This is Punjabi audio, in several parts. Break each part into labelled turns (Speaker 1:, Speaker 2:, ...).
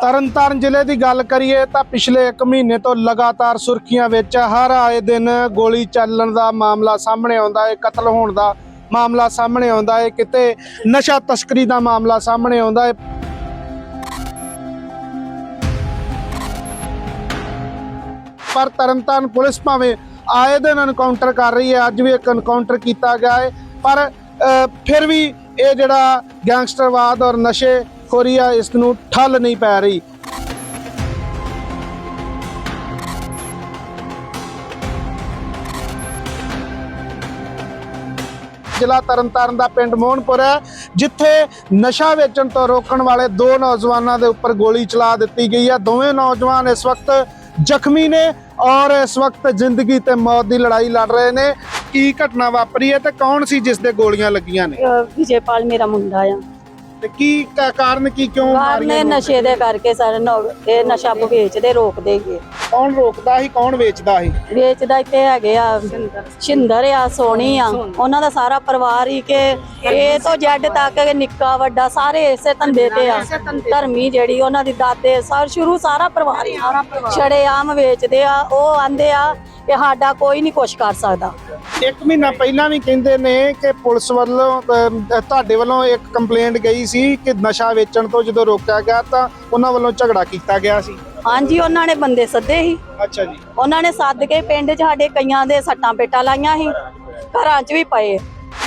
Speaker 1: ਤਰਨਤਾਰਨ ਜ਼ਿਲ੍ਹੇ ਦੀ ਗੱਲ ਕਰੀਏ ਤਾਂ ਪਿਛਲੇ 1 ਮਹੀਨੇ ਤੋਂ ਲਗਾਤਾਰ ਸੁਰਖੀਆਂ ਵਿੱਚ ਹਰ ਆਏ ਦਿਨ ਗੋਲੀ ਚੱਲਣ ਦਾ ਮਾਮਲਾ ਸਾਹਮਣੇ ਆਉਂਦਾ ਹੈ, ਕਤਲ ਹੋਣ ਦਾ ਮਾਮਲਾ ਸਾਹਮਣੇ ਆਉਂਦਾ ਹੈ, ਕਿਤੇ ਨਸ਼ਾ ਤਸਕਰੀ ਦਾ ਮਾਮਲਾ ਸਾਹਮਣੇ ਆਉਂਦਾ ਹੈ। ਪਰ ਤਰਨਤਾਰਨ ਪੁਲਿਸ ਭਾਵੇਂ ਆਏ ਦਿਨ ਐਨਕਾਊਂਟਰ ਕਰ ਰਹੀ ਹੈ, ਅੱਜ ਵੀ ਇੱਕ ਐਨਕਾਊਂਟਰ ਕੀਤਾ ਗਿਆ ਹੈ, ਪਰ ਫਿਰ ਵੀ ਇਹ ਜਿਹੜਾ ਗੈਂਗਸਟਰਵਾਦ ਔਰ ਨਸ਼ੇ ਖੋਰੀ ਆ ਇਸ ਨੂੰ ਠੱਲ ਨਹੀਂ ਪੈ ਰਹੀ। ਜ਼ਿਲ੍ਹਾ ਤਰਨਤਾਰਨ ਦਾ ਪਿੰਡ ਮੋਹਨਪੁਰ ਹੈ, ਜਿੱਥੇ ਨਸ਼ਾ ਵੇਚਣ ਤੋਂ ਰੋਕਣ ਵਾਲੇ ਦੋ ਨੌਜਵਾਨਾਂ ਦੇ ਉੱਪਰ ਗੋਲੀ ਚਲਾ ਦਿੱਤੀ ਗਈ ਹੈ। ਦੋਵੇਂ ਨੌਜਵਾਨ ਇਸ ਵਕਤ ਜ਼ਖਮੀ ਨੇ ਔਰ ਇਸ ਵਕਤ ਜ਼ਿੰਦਗੀ ਤੇ ਮੌਤ ਦੀ ਲੜਾਈ ਲੜ ਰਹੇ ਨੇ। ਕੀ ਘਟਨਾ ਵਾਪਰੀ ਹੈ ਤੇ ਕੌਣ ਸੀ ਜਿਸ ਦੇ ਗੋਲੀਆਂ ਲੱਗੀਆਂ ਨੇ?
Speaker 2: ਵਿਜੇਪਾਲ ਮੇਰਾ ਮੁੰਡਾ ਆ।
Speaker 1: ਤੇ ਕੀ ਕ- ਕਾਰਨ ਕੀ ਕਿਉਂ
Speaker 2: ਨੇ
Speaker 1: ਮਾਰੀਆਂ ਗੋਲੀਆਂ?
Speaker 2: ਨਸ਼ੇ ਦੇ ਕਰਕੇ ਸਾਰੇ ਨੌ- ਇਹ ਨਸ਼ਾ ਵੇਚਦੇ ਰੋਕਦੇ ਹੀ
Speaker 1: ਕੌਣ ਰੋਕਦਾ ਸੀ ਕੌਣ ਵੇਚਦਾ ਸੀ?
Speaker 2: ਵੇਚਦਾ ਇੱਥੇ ਹੈਗੇ ਆ ਸ਼ਿੰਦਰ ਆ ਸੋਣੀ ਆ। ਉਹਨਾਂ ਦਾ ਸਾਰਾ ਪਰਿਵਾਰ ਹੀ ਕਿ ਇਹ ਤੋਂ ਜੈਡ ਤੱਕ ਨਿੱਕਾ ਵੱਡਾ ਸਾਰੇ ਇਸੇ ਧੰਦੇ ਤੇ ਆ। ਧਰਮੀ ਜਿਹੜੀ ਉਹਨਾਂ ਦੀ ਦਾਦੇ ਸਰ ਸ਼ੁਰੂ ਸਾਰਾ ਪਰਿਵਾਰ ਹੀ ਛੜੇ ਆਮ ਵੇਚਦੇ ਆ ਉਹ ਆਂਦੇ ਆ ਕਿ ਸਾਡਾ ਕੋਈ ਨਹੀਂ ਕੁਛ ਕਰ ਸਕਦਾ।
Speaker 1: ਇੱਕ ਮਹੀਨਾ ਪਹਿਲਾਂ ਵੀ ਕਹਿੰਦੇ ਨੇ ਕਿ ਪੁਲਿਸ ਵੱਲੋਂ ਤੁਹਾਡੇ ਵੱਲੋਂ ਇੱਕ ਕੰਪਲੇਂਟ ਗਈ ਸੀ ਕਿ ਨਸ਼ਾ ਵੇਚਣ ਤੋਂ ਜਦੋਂ ਰੋਕਿਆ ਗਿਆ ਤਾਂ ਉਹਨਾਂ ਵੱਲੋਂ ਝਗੜਾ ਕੀਤਾ ਗਿਆ ਸੀ।
Speaker 2: ਹਾਂਜੀ ਉਹਨਾਂ ਨੇ ਬੰਦੇ ਸੱਦੇ ਸੀ।
Speaker 1: ਅੱਛਾ ਜੀ।
Speaker 2: ਉਹਨਾਂ ਨੇ ਸੱਦ ਕੇ ਪਿੰਡ 'ਚ ਸਾਡੇ ਕਈਆਂ ਦੇ ਸੱਟਾਂ ਪੇਟਾਂ ਲਾਈਆਂ ਸੀ। ਘਰਾਂ 'ਚ ਵੀ ਪਏ।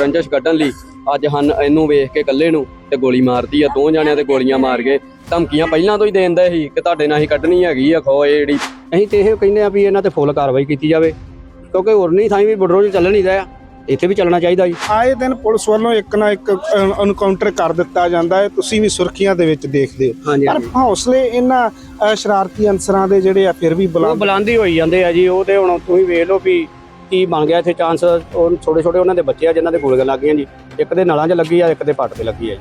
Speaker 3: ਰੰਜਸ਼ ਕੱਢਣ ਲਈ ਅੱਜ ਹਨ ਇਹਨੂੰ ਵੇਖ ਕੇ ਇਕੱਲੇ ਨੂੰ ਤੇ ਗੋਲੀ ਮਾਰਤੀ ਆ ਦੋ ਜਣਿਆਂ ਤੇ ਗੋਲੀਆਂ ਮਾਰ ਕੇ ਧਮਕੀਆਂ ਪਹਿਲਾਂ ਤੋਂ ਹੀ ਦੇਂਦਾ ਸੀ ਕਿ ਤੁਹਾਡੇ ਨਾਲ ਹੀ ਕੱਢਣੀ ਹੈਗੀ ਆ ਖੋ ਇਹ ਜਿਹੜੀ ਅਸੀਂ ਤੇ ਇਹ ਕਹਿੰਦੇ ਆ ਵੀ ਇਹਨਾਂ ਤੇ ਫੁੱਲ ਕਾਰਵਾਈ ਕੀਤੀ ਜਾਵੇ ਕਿਉਂਕਿ ਹੋਰ ਨਹੀਂ ਥਾਂ ਵੀ ਬਡਰੋਲ ਚੱਲ ਨਹੀਂ ਰਿਹਾ ਇੱਥੇ ਵੀ ਚੱਲਣਾ ਚਾਹੀਦਾ ਜੀ।
Speaker 1: ਆਏ ਦਿਨ ਪੁਲਿਸ ਵੱਲੋਂ ਇੱਕ ਨਾ ਇੱਕ ਐਨਕਾਊਂਟਰ ਕਰ ਦਿੱਤਾ ਜਾਂਦਾ ਹੈ ਤੁਸੀਂ ਵੀ ਸੁਰਖੀਆਂ ਦੇ ਵਿੱਚ ਦੇਖਦੇ ਹੋ। ਪਰ ਹੌਸਲੇ ਇਹਨਾਂ ਸ਼ਰਾਰਤੀ ਅਨਸਰਾਂ ਦੇ ਜਿਹੜੇ ਆ ਫਿਰ ਵੀ ਬੁਲੰਦ
Speaker 3: ਬੁਲੰਦੀ ਹੋਈ ਜਾਂਦੇ ਆ ਜੀ ਉਹ ਤੇ ਹੁਣ ਤੁਸੀਂ ਵੇਖ ਲਓ ਵੀ ਕੀ ਬਣ ਗਿਆ ਇੱਥੇ ਚਾਂਸ ਉਹ ਛੋਟੇ ਛੋਟੇ ਉਹਨਾਂ ਦੇ ਬੱਚੇ ਆ ਜਿਨ੍ਹਾਂ ਦੇ ਗੋਲੀਆਂ ਲੱਗ ਗਈਆਂ ਜੀ। ਇੱਕ ਦੇ ਨਲਾਂ 'ਚ ਲੱਗੀ ਆ ਇੱਕ ਦੇ ਪੱਟ ਤੇ ਲੱਗੀ ਆ ਜੀ।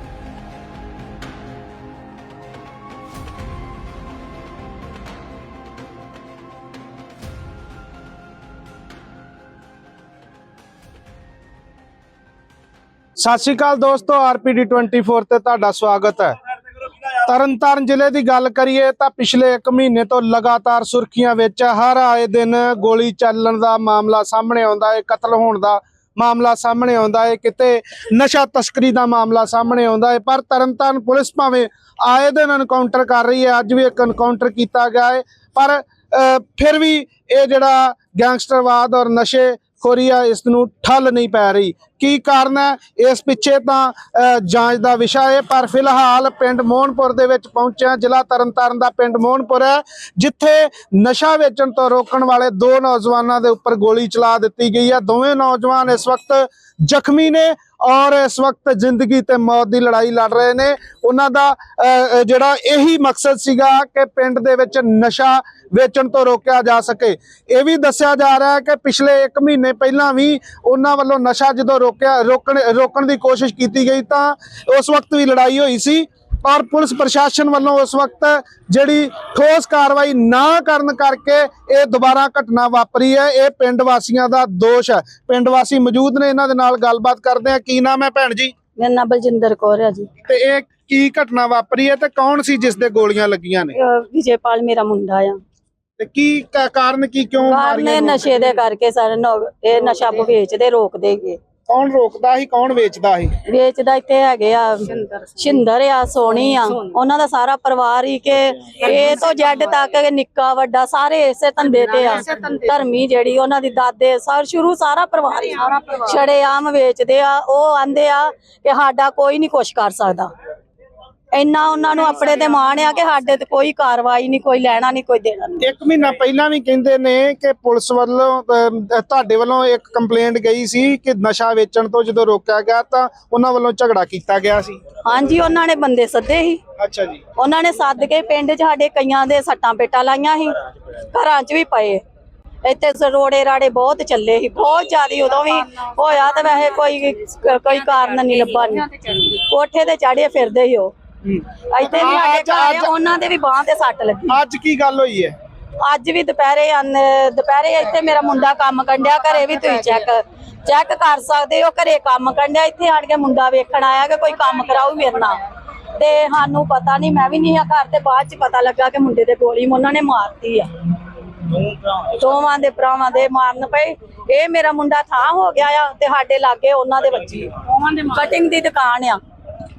Speaker 1: ਸਤਿ ਸ਼੍ਰੀ ਅਕਾਲ ਦੋਸਤੋ ਆਰਪੀਡੀ 24 ਤੇ ਤੁਹਾਡਾ ਸਵਾਗਤ ਹੈ। ਤਰਨਤਾਰਨ ਜ਼ਿਲ੍ਹੇ ਦੀ ਗੱਲ ਕਰੀਏ ਤਾਂ ਪਿਛਲੇ 1 ਮਹੀਨੇ ਤੋਂ ਲਗਾਤਾਰ ਸੁਰਖੀਆਂ ਵਿੱਚ ਹਰ ਆਏ ਦਿਨ ਗੋਲੀ ਚੱਲਣ ਦਾ ਮਾਮਲਾ ਸਾਹਮਣੇ ਆਉਂਦਾ ਹੈ, ਕਤਲ ਹੋਣ ਦਾ ਮਾਮਲਾ ਸਾਹਮਣੇ ਆਉਂਦਾ ਹੈ, ਕਿਤੇ ਨਸ਼ਾ ਤਸਕਰੀ ਦਾ ਮਾਮਲਾ ਸਾਹਮਣੇ ਆਉਂਦਾ ਹੈ, ਪਰ ਤਰਨਤਾਰਨ ਪੁਲਿਸ ਭਾਵੇਂ ਆਏ ਦਿਨ ਐਨਕਾਊਂਟਰ ਕਰ ਰਹੀ ਹੈ, ਅੱਜ ਵੀ ਇੱਕ ਐਨਕਾਊਂਟਰ ਕੀਤਾ ਗਿਆ ਹੈ, ਪਰ ਫਿਰ ਵੀ ਇਹ ਜਿਹੜਾ ਗੈਂਗਸਟਰਵਾਦ ਔਰ ਨਸ਼ੇ ਖੋਰੀ ਇਸ ਨੂੰ ਠੱਲ ਨਹੀਂ ਪੈ ਰਹੀ। ਕੀ ਕਾਰਨ ਹੈ? ਇਸ ਪਿੱਛੇ ਤਾਂ ਜਾਂਚ ਦਾ ਵਿਸ਼ਾ ਹੈ ਪਰ ਫਿਲਹਾਲ ਪਿੰਡ ਮੋਹਨਪੁਰ ਦੇ ਵਿੱਚ ਪਹੁੰਚਿਆ ਜ਼ਿਲ੍ਹਾ ਤਰਨਤਾਰਨ ਦਾ ਪਿੰਡ ਮੋਹਨਪੁਰ ਹੈ, ਜਿੱਥੇ ਨਸ਼ਾ ਵੇਚਣ ਤੋਂ ਰੋਕਣ ਵਾਲੇ ਦੋ ਨੌਜਵਾਨਾਂ ਦੇ ਉੱਪਰ ਗੋਲੀ ਚਲਾ ਦਿੱਤੀ ਗਈ ਹੈ। ਦੋਵੇਂ ਨੌਜਵਾਨ ਇਸ ਵਕਤ ਜ਼ਖਮੀ ਨੇ ਔਰ ਇਸ ਵਕਤ ਜ਼ਿੰਦਗੀ ਤੇ ਮੌਤ ਦੀ ਲੜਾਈ ਲੜ ਰਹੇ ਨੇ। ਉਹਨਾਂ ਦਾ ਜਿਹੜਾ ਇਹੀ ਮਕਸਦ ਸੀਗਾ ਕਿ ਪਿੰਡ ਦੇ ਵਿੱਚ ਨਸ਼ਾ ਵੇਚਣ ਤੋਂ ਰੋਕਿਆ ਜਾ ਸਕੇ। ਇਹ ਵੀ ਦੱਸਿਆ ਜਾ ਰਿਹਾ ਹੈ ਕਿ ਪਿਛਲੇ 1 ਮਹੀਨੇ ਪਹਿਲਾਂ ਵੀ ਉਹਨਾਂ ਵੱਲੋਂ ਨਸ਼ਾ ਜਦੋਂ ਰੋਕਿਆ ਰੋਕਣ ਰੋਕਣ ਦੀ ਕੋਸ਼ਿਸ਼ ਕੀਤੀ ਗਈ ਤਾਂ ਉਸ ਵਕਤ ਵੀ ਲੜਾਈ ਹੋਈ ਸੀ ਔਰ ਪੁਲਿਸ ਪ੍ਰਸ਼ਾਸਨ ਵੱਲੋਂ ਉਸ ਵਕਤ ਜਿਹੜੀ ਠੋਸ ਕਾਰਵਾਈ ਨਾ ਕਰਨ ਕਰਕੇ ਇਹ ਦੁਬਾਰਾ ਘਟਨਾ ਵਾਪਰੀ ਹੈ ਇਹ ਪਿੰਡ ਵਾਸੀਆਂ ਦਾ ਦੋਸ਼ ਹੈ। ਪਿੰਡ ਵਾਸੀ ਮੌਜੂਦ ਨੇ ਇਹਨਾਂ ਦੇ ਨਾਲ ਗੱਲਬਾਤ ਕਰਦੇ ਆ ਕੀ ਨਾਮ ਹੈ ਭੈਣ ਜੀ?
Speaker 2: ਮੇਰਾ ਨਾਮ ਬਲਜਿੰਦਰ ਕੌਰ ਹੈ ਜੀ।
Speaker 1: ਤੇ ਇਹ ਕੀ ਘਟਨਾ ਵਾਪਰੀ ਹੈ ਤੇ ਕੌਣ ਸੀ ਜਿਸ ਦੇ ਗੋਲੀਆਂ ਲੱਗੀਆਂ ਨੇ?
Speaker 2: ਵਿਜੇਪਾਲ ਮੇਰਾ ਮੁੰਡਾ ਆ।
Speaker 1: ਤੇ ਕੀ ਕਾਰਨ ਕੀ ਕਿਉਂ
Speaker 2: ਬਾਹਰ ਨੇ
Speaker 1: ਮਾਰੀਆਂ
Speaker 2: ਨਸ਼ੇ ਦੇ ਕਰਕੇ ਸਾਰੇ ਇਹ ਨਸ਼ਾ ਵੇਚਦੇ ਰੋਕਦੇ ਹੀ
Speaker 1: ਕੌਣ ਰੋਕਦਾ ਸੀ ਕੌਣ ਵੇਚਦਾ ਸੀ?
Speaker 2: ਵੇਚਦਾ ਇੱਥੇ ਹੈਗੇ ਆ ਸ਼ਿੰਦਰ ਆ ਸੋਣੀ ਆ। ਉਹਨਾਂ ਦਾ ਸਾਰਾ ਪਰਿਵਾਰ ਹੀ ਕਿ ਇਹ ਤੋਂ ਜੈਡ ਤੱਕ ਨਿੱਕਾ ਵੱਡਾ ਸਾਰੇ ਇਸੇ ਧੰਦੇ ਤੇ ਆ। ਧਰਮੀ ਜਿਹੜੀ ਉਹਨਾਂ ਦੀ ਦਾਦੇ ਸਰ ਸ਼ੁਰੂ ਸਾਰਾ ਪਰਿਵਾਰ ਹੀ ਛੜੇ ਆਮ ਵੇਚਦੇ ਆ ਉਹ ਆਂਦੇ ਆ ਕਿ ਸਾਡਾ ਕੋਈ ਨਹੀਂ ਕੁਛ ਕਰ ਸਕਦਾ। ਇੰਨਾ ਉਹਨਾਂ ਨੂੰ ਆਪਣੇ ਤੇ ਮਾਣ ਆ ਕਿ ਸਾਡੇ ਤੇ ਕੋਈ ਕਾਰਵਾਈ ਨਹੀਂ ਕੋਈ ਲੈਣਾ ਨਹੀਂ ਕੋਈ ਦੇਣਾ ਨਹੀਂ।
Speaker 1: ਇੱਕ ਮਹੀਨਾ ਪਹਿਲਾਂ ਵੀ ਕਹਿੰਦੇ ਨੇ ਕਿ ਪੁਲਿਸ ਵੱਲੋਂ ਤੁਹਾਡੇ ਵੱਲੋਂ ਇੱਕ ਕੰਪਲੇਂਟ ਗਈ ਸੀ ਕਿ ਨਸ਼ਾ ਵੇਚਣ ਤੋਂ ਜਦੋਂ ਰੋਕਿਆ ਗਿਆ ਤਾਂ ਉਹਨਾਂ ਵੱਲੋਂ ਝਗੜਾ ਕੀਤਾ ਗਿਆ ਸੀ।
Speaker 2: ਹਾਂਜੀ ਉਹਨਾਂ ਨੇ ਬੰਦੇ ਸੱਦੇ ਸੀ।
Speaker 1: ਅੱਛਾ ਜੀ।
Speaker 2: ਉਹਨਾਂ ਨੇ ਸੱਦ ਕੇ ਪਿੰਡ 'ਚ ਸਾਡੇ ਕਈਆਂ ਦੇ ਸੱਟਾਂ ਪੇਟਾਂ ਲਾਈਆਂ ਸੀ। ਘਰਾਂ 'ਚ ਵੀ ਪਏ। ਇੱਥੇ ਸ- ਰੋੜੇ ਰਾੜੇ ਬਹੁਤ ਚੱਲੇ ਸੀ ਬਹੁਤ ਜ਼ਿਆਦੀ ਉਦੋਂ ਵੀ ਹੋਇਆ ਤੇ ਵੈਸੇ ਕੋਈ ਕੋਈ ਕਾਰਨ ਨਹੀਂ ਲੱਭਾ। ਨਹੀਂ ਕੋਠੇ ਤੇ ਚਾੜੇ ਫਿਰਦੇ ਸੀ ਉਹ। ਇੱਥੇ ਵੀ ਸਾਡੇ
Speaker 1: ਅੱਜ-
Speaker 2: ਘਰ ਆ,
Speaker 1: ਅੱਜ-
Speaker 2: ਉਹਨਾਂ ਦੇ ਵੀ ਬਾਹਾਂ ਤੇ ਸੱਟ ਲੱਗੀ।
Speaker 1: ਅੱਜ ਕੀ ਗੱਲ ਹੋਈ ਹੈ?
Speaker 2: ਅੱਜ ਵੀ ਦੁਪਹਿਰੇ ਆਨ- ਦੁਪਹਿਰੇ ਇੱਥੇ ਮੇਰਾ ਮੁੰਡਾ ਕੰਮ ਕੰਡਿਆ ਘਰੇ ਵੀ ਤੁਸੀਂ ਚੈੱਕ ਚੈੱਕ ਕਰ ਸਕਦੇ ਹੋ ਘਰੇ ਕੰਮ ਕੰਡਿਆ। ਇੱਥੇ ਆਣ ਕੇ ਮੁੰਡਾ ਵੇਖਣ ਆਇਆ ਕਿ ਕੋਈ ਕੰਮ ਕਰਾਊ ਮੇਰੇ ਨਾਲ। ਤੇ ਸਾਨੂੰ ਪਤਾ ਨਹੀਂ ਮੈਂ ਵੀ ਨਹੀਂ ਆ ਘਰ ਤੇ ਬਾਅਦ ਚ ਪਤਾ ਲੱਗਾ ਕਿ ਮੁੰਡੇ ਦੇ ਗੋਲੀ ਉਹਨਾਂ ਨੇ ਮਾਰਤੀ ਆ। ਦੋਵਾਂ ਦੇ ਭਰਾਵਾਂ ਦੇ ਮਾਰਨ ਪਏ। ਇਹ ਮੇਰਾ ਮੁੰਡਾ ਥਾਂ ਹੋ ਗਿਆ ਆ ਤੇ ਸਾਡੇ ਲਾਗੇ ਉਹਨਾਂ ਦੇ ਬੱਚੀ। ਕਟਿੰਗ ਦੀ ਦੁਕਾਨ ਆ।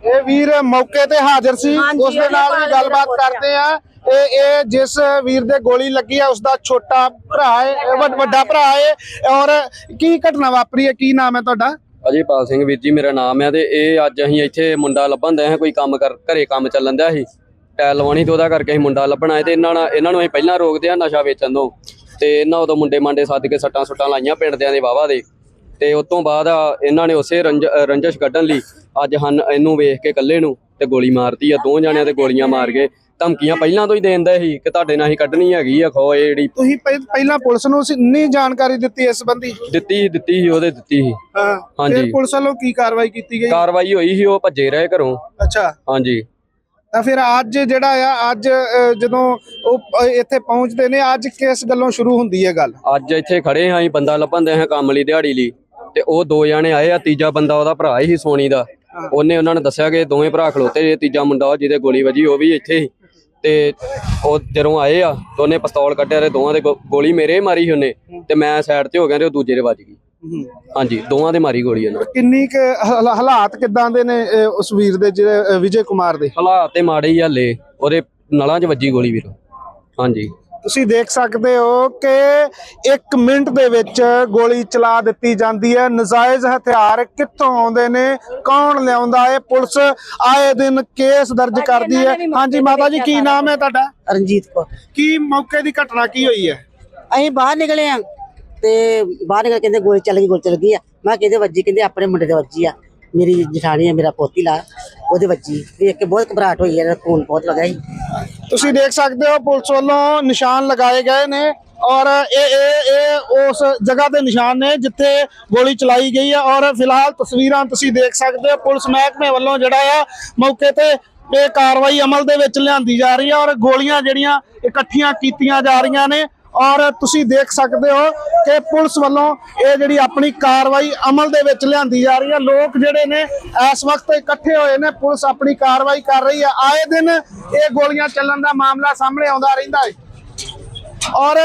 Speaker 1: ਇਹ ਵੀਰ ਮੌਕੇ ਤੇ ਹਾਜ਼ਰ ਸੀ। ਉਸ ਦੇ ਨਾਲ ਵੀ ਗੱਲਬਾਤ ਕਰਦੇ ਆ। ਇਹ ਇਹ ਜਿਸ ਵੀਰ ਦੇ ਗੋਲੀ ਲੱਗੀ ਆ ਉਸ ਦਾ ਛੋਟਾ ਭਰਾ ਹੈ ਇਹ ਵੱਡ- ਵੱਡਾ ਭਰਾ ਹੈ। ਔਰ ਕੀ ਘਟਨਾ ਵਾਪਰੀ ਹੈ? ਕੀ ਨਾਮ ਹੈ ਤੁਹਾਡਾ?
Speaker 3: ਅਜੇਪਾਲ ਸਿੰਘ ਵੀਰ ਜੀ ਮੇਰਾ ਨਾਮ ਹੈ ਤੇ ਇਹ ਅੱਜ ਅਸੀਂ ਇੱਥੇ ਮੁੰਡਾ ਲੱਭਣ ਦੇ ਹਾਂ ਕੋਈ ਕੰਮ ਕਰ ਘਰੇ ਕੰਮ ਚੱਲਣ ਦਿਆ ਸੀ। ਟੈਲ ਲਵਾਉਣੀ ਤੇ ਉਹਦਾ ਕਰਕੇ ਅਸੀਂ ਮੁੰਡਾ ਲੱਭਣਾ ਹੈ ਤੇ ਇਹਨਾਂ ਨਾਲ ਇਹਨਾਂ ਨੂੰ ਅਸੀਂ ਪਹਿਲਾਂ ਰੋਕਦੇ ਆ ਨਸ਼ਾ ਵੇਚਣ ਤੋਂ। ਤੇ ਇਹਨਾਂ ਉਦੋਂ ਮੁੰਡੇ ਮਾਂਡੇ ਸੱਦ ਕੇ ਸੱਟਾਂ ਸੁੱਟਾਂ ਲਾਈਆਂ ਪਿੰਡ ਦਿਆਂ ਦੇ ਵਾਵਾ ਦੇ। ਤੇ ਉਸ ਤੋਂ ਬਾਅਦ ਆ ਇਹਨਾਂ ਨੇ ਉਸੇ ਰੰਜਿਸ਼ ਕੱਢਣ ਲਈ ਅੱਜ ਹਨ ਇਹਨੂੰ ਵੇਖ ਕੇ ਇਕੱਲੇ ਨੂੰ ਤੇ ਗੋਲੀ ਮਾਰਤੀ ਆ ਦੋ ਜਣਿਆਂ ਤੇ ਗੋਲੀਆਂ ਮਾਰ ਕੇ। ਧਮਕੀਆਂ ਪਹਿਲਾਂ ਤੋਂ ਹੀ ਦੇਂਦਾ ਸੀ ਕਿ ਤੁਹਾਡੇ ਨਾਲ ਹੀ ਕੱਢਣੀ ਹੈਗੀ ਆ ਖੋ ਇਹ ਜਿਹੜੀ
Speaker 1: ਤੁਸੀਂ ਪਹਿ- ਪਹਿਲਾਂ ਪੁਲਿਸ ਨੂੰ ਸੀ- ਨਹੀਂ ਜਾਣਕਾਰੀ ਦਿੱਤੀ ਇਸ ਸੰਬੰਧੀ
Speaker 3: ਦਿੱਤੀ ਸੀ ਦਿੱਤੀ ਸੀ ਉਹਦੇ ਦਿੱਤੀ ਸੀ।
Speaker 1: ਹਾਂ
Speaker 3: ਹਾਂਜੀ।
Speaker 1: ਫਿਰ ਪੁਲਿਸ ਵੱਲੋਂ ਕੀ ਕਾਰਵਾਈ ਕੀਤੀ ਗਈ?
Speaker 3: ਕਾਰਵਾਈ ਹੋਈ ਸੀ ਉਹ ਭੱਜੇ ਰਹੇ ਘਰੋਂ।
Speaker 1: ਅੱਛਾ।
Speaker 3: ਹਾਂਜੀ।
Speaker 1: ਤਾਂ ਫਿਰ ਅੱਜ ਜਿਹੜਾ ਆ ਅੱਜ ਅ, ਜਦੋਂ ਉਹ ਅ, ਇੱਥੇ ਪਹੁੰਚਦੇ ਨੇ ਅੱਜ ਕਿਸ ਗੱਲੋਂ ਸ਼ੁਰੂ ਹੁੰਦੀ ਹੈ ਗੱਲ?
Speaker 3: ਅੱਜ ਇੱਥੇ ਖੜੇ ਹਾਂ ਅਸੀਂ ਬੰਦਾ ਲੱਭਣ ਦੇ ਹਾਂ ਕੰਮ ਲਈ ਦਿਹਾੜੀ ਲਈ। ਤੇ ਉਹ ਦੋ ਜਣੇ ਆਏ ਆ ਤੀਜਾ ਬੰਦਾ ਉਹਦਾ ਭਰਾ ਹੀ ਸੋਨੀ ਦਾ। ਉਹਨੇ ਉਹਨਾਂ ਨੇ ਦੱਸਿਆ ਕਿ ਦੋਵੇਂ ਭਰਾ ਖਲੋਤੇ ਜੇ ਤੀਜਾ ਮੁੰਡਾ ਜਿਹਦੇ ਗੋਲੀ ਵੱਜੀ ਉਹ ਵੀ ਇੱਥੇ ਹੀ। ਤੇ ਉਹ ਜਦੋਂ ਆਏ ਆ ਤੇ ਉਹਨੇ ਪਿਸਤੌਲ ਕੱਢਿਆ ਤੇ ਦੋਵਾਂ ਦੇ ਗੋ- ਗੋਲੀ ਮੇਰੇ ਹੀ ਮਾਰੀ ਸੀ ਉਹਨੇ। ਤੇ ਮੈਂ ਸਾਈਡ ਤੇ ਹੋ ਗਿਆ ਤੇ ਉਹ ਦੂਜੇ ਦੇ ਵੱਜ ਗਈ। ਹਾਂਜੀ ਦੋਵਾਂ ਦੇ ਮਾਰੀ ਗੋਲੀ ਉਹਨਾਂ
Speaker 1: ਕਿੰਨੀ ਕੁ ਹਾਲ- ਹਾਲਾਤ ਕਿਦਾਂ ਦੇ ਨੇ ਉਸ ਵੀਰ ਦੇ ਜਿਹੜੇ ਵਿਜੇ ਕੁਮਾਰ ਦੇ?
Speaker 3: ਹਾਲਾਤ ਤੇ ਮਾੜੇ ਹੀ ਹਲੇ। ਉਹਦੇ ਨਲਾਂ 'ਚ ਵੱਜੀ ਗੋਲੀ ਵੀਰ। ਹਾਂਜੀ।
Speaker 1: ਤੁਸੀਂ ਦੇਖ ਸਕਦੇ ਹੋ ਕਿ 1 ਮਿੰਟ ਦੇ ਵਿੱਚ ਗੋਲੀ ਚਲਾ ਦਿੱਤੀ ਜਾਂਦੀ ਹੈ। ਨਜਾਇਜ਼ ਹਥਿਆਰ ਕਿੱਥੋਂ ਆਉਂਦੇ ਨੇ? ਕੌਣ ਲਿਆਉਂਦਾ ਹੈ? ਪੁਲਿਸ ਆਏ ਦਿਨ ਕੇਸ ਦਰਜ ਕਰਦੀ ਹੈ। ਹਾਂਜੀ ਮਾਤਾ ਜੀ ਕੀ ਨਾਮ ਹੈ ਤੁਹਾਡਾ?
Speaker 4: ਰਣਜੀਤ ਕੌਰ।
Speaker 1: ਕੀ ਮੌਕੇ ਦੀ ਘਟਨਾ ਕੀ ਹੋਈ ਹੈ?
Speaker 4: ਅਸੀਂ ਬਾਹਰ ਨਿਕਲੇ ਆ ਤੇ ਬਾਹਰ ਨਿਕਲ ਕੇ ਕਹਿੰਦੇ ਗੋਲੀ ਚੱਲ ਗਈ ਗੋਲੀ ਚੱਲ ਗਈ ਆ। ਮੈਂ ਕਿਹਾ ਕਿਹਦੇ ਵੱਜੀ? ਕਹਿੰਦੇ ਆਪਣੇ ਮੁੰਡੇ ਦੇ ਵੱਜੀ ਆ। ਮੇਰੀ ਜਠਾਣੀ ਆ ਮੇਰਾ ਪੋਤੀ ਲਾ ਉਹਦੇ ਵੱਜੀ ਵੇਖ ਕੇ ਬਹੁਤ ਘਬਰਾਹਟ ਹੋਈ ਹੈ ਖੂਨ ਬਹੁਤ ਲੱਗਾ ਸੀ।
Speaker 1: ਤੁਸੀਂ ਦੇਖ ਸਕਦੇ ਹੋ, ਪੁਲਿਸ ਵੱਲੋਂ ਨਿਸ਼ਾਨ ਲਗਾਏ ਗਏ ਨੇ ਔਰ ਇਹ ਇਹ ਇਹ ਉਸ ਜਗ੍ਹਾ ਦੇ ਨਿਸ਼ਾਨ ਨੇ ਜਿੱਥੇ ਗੋਲੀ ਚਲਾਈ ਗਈ ਹੈ ਔਰ ਫਿਲਹਾਲ ਤਸਵੀਰਾਂ ਤੁਸੀਂ ਦੇਖ ਸਕਦੇ ਹੋ, ਪੁਲਿਸ ਮਹਿਕਮੇ ਵੱਲੋਂ ਜਿਹੜਾ ਆ ਮੌਕੇ ਤੇ ਇਹ ਕਾਰਵਾਈ ਅਮਲ ਦੇ ਵਿੱਚ ਲਿਆਂਦੀ ਜਾ ਰਹੀ ਹੈ ਔਰ ਗੋਲੀਆਂ ਜਿਹੜੀਆਂ ਇਕੱਠੀਆਂ ਕੀਤੀਆਂ ਜਾ ਰਹੀਆਂ ਨੇ। ਔਰ ਤੁਸੀਂ ਦੇਖ ਸਕਦੇ ਹੋ ਕਿ ਪੁਲਿਸ ਵੱਲੋਂ ਇਹ ਜਿਹੜੀ ਆਪਣੀ ਕਾਰਵਾਈ ਅਮਲ ਦੇ ਵਿੱਚ ਲਿਆਂਦੀ ਜਾ ਰਹੀ ਹੈ। ਲੋਕ ਜਿਹੜੇ ਨੇ, ਇਸ ਵਕਤ ਇਕੱਠੇ ਹੋਏ ਨੇ, ਪੁਲਿਸ ਆਪਣੀ ਕਾਰਵਾਈ ਕਰ ਰਹੀ ਹੈ। ਆਏ ਦਿਨ ਇਹ ਗੋਲੀਆਂ ਚੱਲਣ ਦਾ ਮਾਮਲਾ ਸਾਹਮਣੇ ਆਉਂਦਾ ਰਹਿੰਦਾ ਹੈ। ਔਰ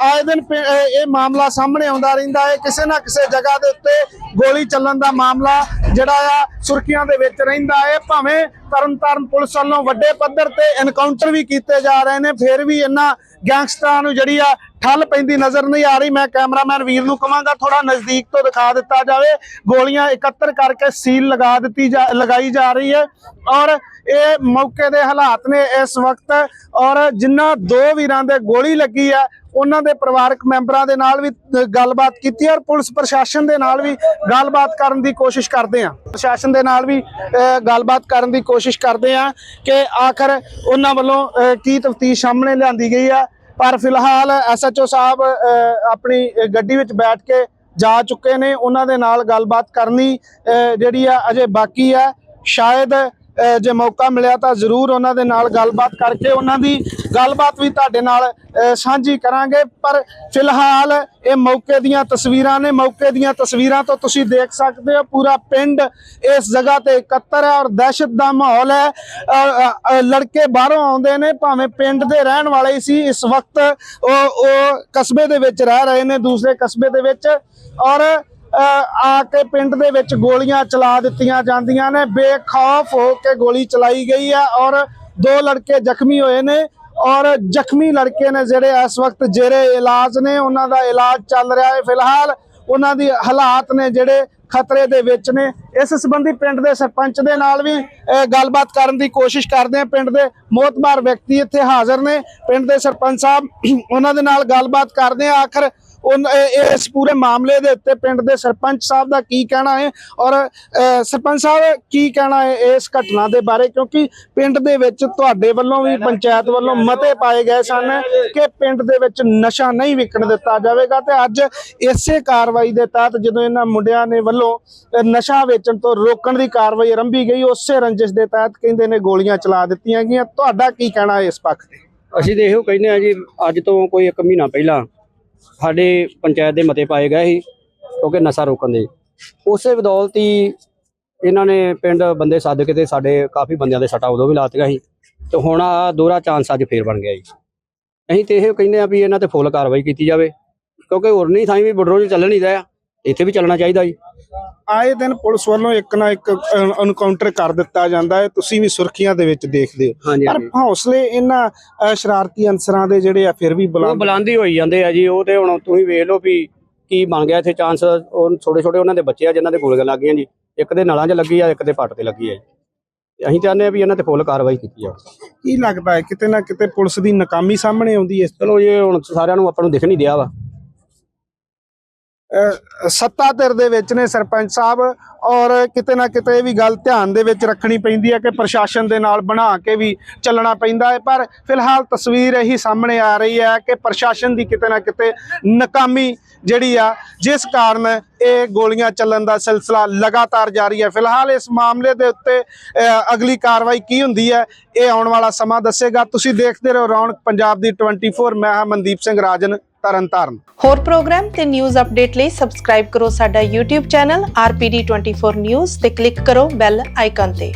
Speaker 1: ਆਏ ਦਿਨ ਪਿ- ਇਹ ਮਾਮਲਾ ਸਾਹਮਣੇ ਆਉਂਦਾ ਰਹਿੰਦਾ ਹੈ, ਕਿਸੇ ਨਾ ਕਿਸੇ ਜਗ੍ਹਾ ਦੇ ਉੱਤੇ ਗੋਲੀ ਚੱਲਣ ਦਾ ਮਾਮਲਾ ਜਿਹੜਾ ਆ ਸੁਰਖੀਆਂ ਦੇ ਵਿੱਚ ਰਹਿੰਦਾ ਹੈ। ਭਾਵੇਂ ਤਰਨਤਾਰਨ ਪੁਲਿਸ ਵੱਲੋਂ ਵੱਡੇ ਪੱਧਰ ਤੇ ਐਨਕਾਊਂਟਰ ਵੀ ਕੀਤੇ ਜਾ ਰਹੇ ਨੇ, ਫਿਰ ਵੀ ਇਹਨਾਂ ਗੈਂਗਸਟਰਾਂ ਨੂੰ ਜਿਹੜੀ ਆ ਠੱਲ ਪੈਂਦੀ ਨਜ਼ਰ ਨਹੀਂ ਆ ਰਹੀ। ਮੈਂ ਕੈਮਰਾਮੈਨ ਵੀਰ ਨੂੰ ਕਹਾਂਗਾ ਥੋੜਾ ਨਜ਼ਦੀਕ ਤੋਂ ਦਿਖਾ ਦਿੱਤਾ ਜਾਵੇ। ਗੋਲੀਆਂ ਇਕੱਤਰ ਕਰਕੇ ਸੀਲ ਲਗਾ ਦਿੱਤੀ ਜਾ, ਲਗਾਈ ਜਾ ਰਹੀ ਹੈ। ਔਰ ਇਹ ਮੌਕੇ ਦੇ ਹਾਲਾਤ ਨੇ ਇਸ ਵਕਤ ਔਰ ਜਿਨ੍ਹਾਂ ਦੋ ਵੀਰਾਂ ਦੇ ਗੋਲੀ ਲੱਗੀ ਆ, ਉਹਨਾਂ ਦੇ ਪਰਿਵਾਰਕ ਮੈਂਬਰਾਂ ਦੇ ਨਾਲ ਵੀ ਗੱਲਬਾਤ ਕੀਤੀ ਔਰ ਪੁਲਿਸ ਪ੍ਰਸ਼ਾਸਨ ਦੇ ਨਾਲ ਵੀ ਗੱਲਬਾਤ ਕਰਨ ਦੀ ਕੋਸ਼ਿਸ਼ ਕਰਦੇ ਆ। ਪ੍ਰਸ਼ਾਸਨ ਦੇ ਨਾਲ ਵੀ ਗੱਲਬਾਤ ਕਰਨ ਦੀ ਕੋਸ਼ਿਸ਼ ਕਰਦੇ ਆ ਕਿ ਆਖਰ ਉਹਨਾਂ ਵੱਲੋਂ ਕੀ ਤਫਤੀਸ਼ ਸਾਹਮਣੇ ਲਿਆਂਦੀ ਗਈ ਆ। ਪਰ ਫਿਲਹਾਲ ਐਸਐਚਓ ਸਾਹਿਬ ਆਪਣੀ ਗੱਡੀ ਵਿੱਚ ਬੈਠ ਕੇ ਜਾ ਚੁੱਕੇ ਨੇ, ਉਹਨਾਂ ਦੇ ਨਾਲ ਗੱਲਬਾਤ ਕਰਨੀ ਜਿਹੜੀ ਆ ਅਜੇ ਬਾਕੀ ਆ। ਸ਼ਾਇਦ ਜੇ ਮੌਕਾ ਮਿਲਿਆ ਤਾਂ ਜ਼ਰੂਰ ਉਹਨਾਂ ਦੇ ਨਾਲ ਗੱਲਬਾਤ ਕਰਕੇ ਉਹਨਾਂ ਦੀ ਗੱਲਬਾਤ ਵੀ ਤੁਹਾਡੇ ਨਾਲ ਸਾਂਝੀ ਕਰਾਂਗੇ। ਪਰ ਫਿਲਹਾਲ ਇਹ ਮੌਕੇ ਦੀਆਂ ਤਸਵੀਰਾਂ ਨੇ, ਮੌਕੇ ਦੀਆਂ ਤਸਵੀਰਾਂ ਤੋਂ ਤੁਸੀਂ ਦੇਖ ਸਕਦੇ ਹੋ। ਪੂਰਾ ਪਿੰਡ ਇਸ ਜਗ੍ਹਾ ਤੇ ਇਕੱਤਰ ਹੈ ਔਰ ਦਹਿਸ਼ਤ ਦਾ ਮਾਹੌਲ ਹੈ। ਲੜਕੇ ਬਾਹਰੋਂ ਆਉਂਦੇ ਨੇ, ਭਾਵੇਂ ਪਿੰਡ ਦੇ ਰਹਿਣ ਵਾਲੇ ਹੀ ਸੀ, ਇਸ ਵਕਤ ਉਹ ਉਹ ਕਸਬੇ ਦੇ ਵਿੱਚ ਰਹਿ ਰਹੇ ਨੇ, ਦੂਸਰੇ ਕਸਬੇ ਦੇ ਵਿੱਚ। ਔਰ ਆ ਕੇ ਪਿੰਡ ਦੇ ਵਿੱਚ ਗੋਲੀਆਂ ਚਲਾ ਦਿੱਤੀਆਂ ਜਾਂਦੀਆਂ ਨੇ। ਬੇਖੌਫ ਹੋ ਕੇ ਗੋਲੀ ਚਲਾਈ ਗਈ ਹੈ ਔਰ ਦੋ ਲੜਕੇ ਜ਼ਖਮੀ ਹੋਏ ਨੇ ਔਰ ਜ਼ਖਮੀ ਲੜਕੇ ਨੇ ਜਿਹੜੇ ਇਸ ਵਕਤ ਜੇਰੇ ਇਲਾਜ ਨੇ, ਉਹਨਾਂ ਦਾ ਇਲਾਜ ਚੱਲ ਰਿਹਾ ਹੈ ਫਿਲਹਾਲ। ਉਹਨਾਂ ਦੀ ਹਾਲਾਤ ਨੇ ਜਿਹੜੇ ਖਤਰੇ ਦੇ ਵਿੱਚ ਨੇ। ਇਸ ਸੰਬੰਧੀ ਪਿੰਡ ਦੇ ਸਰਪੰਚ ਦੇ ਨਾਲ ਵੀ ਗੱਲਬਾਤ ਕਰਨ ਦੀ ਕੋਸ਼ਿਸ਼ ਕਰਦੇ ਆ ਪਿੰਡ ਦੇ ਮੋਤਬਾਰ ਵਿਅਕਤੀ ਇੱਥੇ ਹਾਜ਼ਰ ਨੇ। ਪਿੰਡ ਦੇ ਸਰਪੰਚ ਸਾਹਿਬ, ਉਹਨਾਂ ਦੇ ਨਾਲ ਗੱਲਬਾਤ ਕਰਦੇ ਆ ਆਖਰ ਇਸ ਪੂਰੇ ਮਾਮਲੇ ਦੇ ਉੱਤੇ ਪਿੰਡ ਦੇ ਸਰਪੰਚ ਸਾਹਿਬ ਦਾ ਕੀ ਕਹਿਣਾ ਹੈ ਔਰ ਸਰਪੰਚ ਸਾਹਿਬ ਕੀ ਕਹਿਣਾ ਹੈ ਇਸ ਘਟਨਾ ਦੇ ਬਾਰੇ? ਕਿਉਂਕਿ ਪਿੰਡ ਦੇ ਵਿੱਚ ਤੁਹਾਡੇ ਵੱਲੋਂ ਵੀ ਪੰਚਾਇਤ ਵੱਲੋਂ ਮਤੇ ਪਾਏ ਗਏ ਸਨ ਕਿ ਪਿੰਡ ਦੇ ਵਿੱਚ ਨਸ਼ਾ ਨਹੀਂ ਵਿਕਣ ਦਿੱਤਾ ਜਾਵੇਗਾ ਤੇ ਅੱਜ ਇਸੇ ਕਾਰਵਾਈ ਦੇ ਤਹਿਤ ਜਦੋਂ ਇਹਨਾਂ ਮੁੰਡਿਆਂ ਨੇ ਵੱਲੋਂ ਨਸ਼ਾ ਵੇਚਣ ਤੋਂ ਰੋਕਣ ਦੀ ਕਾਰਵਾਈ ਆਰੰਭੀ ਗਈ ਉਸੇ ਰੰਜਿਸ਼ ਦੇ ਤਹਿਤ ਕਹਿੰਦੇ ਨੇ ਗੋਲੀਆਂ ਚਲਾ ਦਿੱਤੀਆਂ ਗਈਆਂ। ਤੁਹਾਡਾ ਕੀ ਕਹਿਣਾ ਹੈ ਇਸ ਪੱਖ ਤੇ?
Speaker 5: ਅਸੀਂ ਇਹੋ ਕਹਿੰਦੇ ਆ ਜੀ ਅੱਜ ਤੋਂ ਕੋਈ 1 ਮਹੀਨਾ ਪਹਿਲਾਂ ਸਾਡੇ ਪੰਚਾਇਤ ਦੇ ਮਤੇ ਪਾਏ ਗਏ ਸੀ ਕਿਉਂਕਿ ਨਸ਼ਾ ਰੋਕਣ ਦੇ। ਉਸੇ ਬਦੌਲਤ ਹੀ ਇਹਨਾਂ ਨੇ ਪਿੰਡ ਬੰਦੇ ਸੱਦ ਕੇ ਤੇ ਸਾਡੇ ਕਾਫੀ ਬੰਦਿਆਂ ਦੇ ਸੱਟਾ ਉਦੋਂ ਵੀ ਲਾਤੀਆਂ ਸੀ ਤੇ ਹੁਣ ਆ ਦੋਹਰਾ ਚਾਂਸ ਅੱਜ ਫੇਰ ਬਣ ਗਿਆ ਜੀ। ਅਸੀਂ ਤੇ ਇਹ ਕਹਿੰਦੇ ਆ ਵੀ ਇਹਨਾਂ ਤੇ ਫੁੱਲ ਕਾਰਵਾਈ ਕੀਤੀ ਜਾਵੇ ਕਿਉਂਕਿ ਹੋਰ ਨਹੀਂ ਥਾਂ ਵੀ ਬਡਰੋਜ ਚੱਲਣ ਹੀ ਰਿਹਾ। ਇੱਥੇ ਵੀ ਚੱਲਣਾ ਚਾਹੀਦਾ ਜੀ।
Speaker 1: ਆਏ ਦਿਨ ਪੁਲਿਸ ਵੱਲੋਂ ਇੱਕ ਨਾ ਇੱਕ ਐਨਕਾਊਂਟਰ ਕਰ ਦਿੱਤਾ ਜਾਂਦਾ ਹੈ। ਤੁਸੀਂ ਵੀ ਸੁਰਖੀਆਂ ਦੇ ਵਿੱਚ ਦੇਖਦੇ ਹੋ। ਪਰ ਹੌਸਲੇ ਇਹਨਾਂ ਸ਼ਰਾਰਤੀ ਅਨਸਰਾਂ ਦੇ ਜਿਹੜੇ ਆ ਫਿਰ ਵੀ
Speaker 5: ਉਹ
Speaker 1: ਬੁਲੰਦ
Speaker 5: ਬੁਲੰਦੀ ਹੋਈ ਜਾਂਦੇ ਆ ਜੀ। ਉਹ ਤੇ ਹੁਣ ਤੁਸੀਂ ਵੇਖ ਲਓ ਵੀ ਕੀ ਬਣ ਗਿਆ ਇੱਥੇ। ਚਾਂਸ ਉਹ ਛੋਟੇ ਛੋਟੇ ਉਹਨਾਂ ਦੇ ਬੱਚੇ ਆ ਜਿਨ੍ਹਾਂ ਦੇ ਗੋਲੀਆਂ ਲੱਗੀਆਂ ਜੀ। ਇੱਕ ਦੇ ਨਲਾਂ 'ਚ ਲੱਗੀ ਆ ਇੱਕ ਦੇ ਪੱਟ ਤੇ ਲੱਗੀ ਆ ਜੀ। ਤੇ ਅਸੀਂ ਚਾਹੁੰਦੇ ਆ ਵੀ ਇਹਨਾਂ ਤੇ ਫੁੱਲ ਕਾਰਵਾਈ ਕੀਤੀ ਜਾਵੇ।
Speaker 1: ਕੀ ਲੱਗਦਾ ਹੈ? ਕਿਤੇ ਨਾ ਕਿਤੇ ਪੁਲਿਸ ਦੀ ਨਾਕਾਮੀ ਸਾਹਮਣੇ ਆਉਂਦੀ ਹੈ
Speaker 5: ਚਲੋ ਇਹ ਹੁਣ ਸਾਰਿਆਂ ਨੂੰ ਆਪਾਂ ਨੂੰ ਦਿਖ ਨਹੀਂ ਦਿਆ ਵਾ।
Speaker 1: ਸੱਤਾ ਧਿਰ ਦੇ ਵਿੱਚ ਨੇ ਸਰਪੰਚ ਸਾਹਿਬ ਔਰ ਕਿਤੇ ਨਾ ਕਿਤੇ ਇਹ ਵੀ ਗੱਲ ਧਿਆਨ ਦੇ ਵਿੱਚ ਰੱਖਣੀ ਪੈਂਦੀ ਹੈ ਕਿ ਪ੍ਰਸ਼ਾਸਨ ਦੇ ਨਾਲ ਬਣਾ ਕੇ ਵੀ ਚੱਲਣਾ ਪੈਂਦਾ ਹੈ। ਪਰ ਫਿਲਹਾਲ ਤਸਵੀਰ ਇਹੀ ਸਾਹਮਣੇ ਆ ਰਹੀ ਹੈ ਕਿ ਪ੍ਰਸ਼ਾਸਨ ਦੀ ਕਿਤੇ ਨਾ ਕਿਤੇ ਨਾਕਾਮੀ ਜਿਹੜੀ ਆ, ਜਿਸ ਕਾਰਨ ਇਹ ਗੋਲੀਆਂ ਚੱਲਣ ਦਾ ਸਿਲਸਿਲਾ ਲਗਾਤਾਰ ਜਾਰੀ ਹੈ। ਫਿਲਹਾਲ ਇਸ ਮਾਮਲੇ ਦੇ ਉੱਤੇ ਅਗਲੀ ਕਾਰਵਾਈ ਕੀ ਹੁੰਦੀ ਹੈ, ਇਹ ਆਉਣ ਵਾਲਾ ਸਮਾਂ ਦੱਸੇਗਾ। ਤੁਸੀਂ ਦੇਖਦੇ ਰਹੋ ਰੌਣਕ ਪੰਜਾਬ ਦੀ 24 ਮੈਂ ਹਾਂ ਮਨਦੀਪ ਸਿੰਘ ਰਾਜਨ। ਤਰਨਤਾਰਨ।
Speaker 6: ਹੋਰ ਪ੍ਰੋਗਰਾਮ ਤੇ ਨਿਊਜ਼ ਅਪਡੇਟ ਲਈ ਸਬਸਕ੍ਰਾਈਬ ਕਰੋ ਸਾਡਾ YouTube ਚੈਨਲ RPD24 News ਤੇ ਕਲਿੱਕ ਕਰੋ ਬੈਲ ਆਈਕਨ ਤੇ।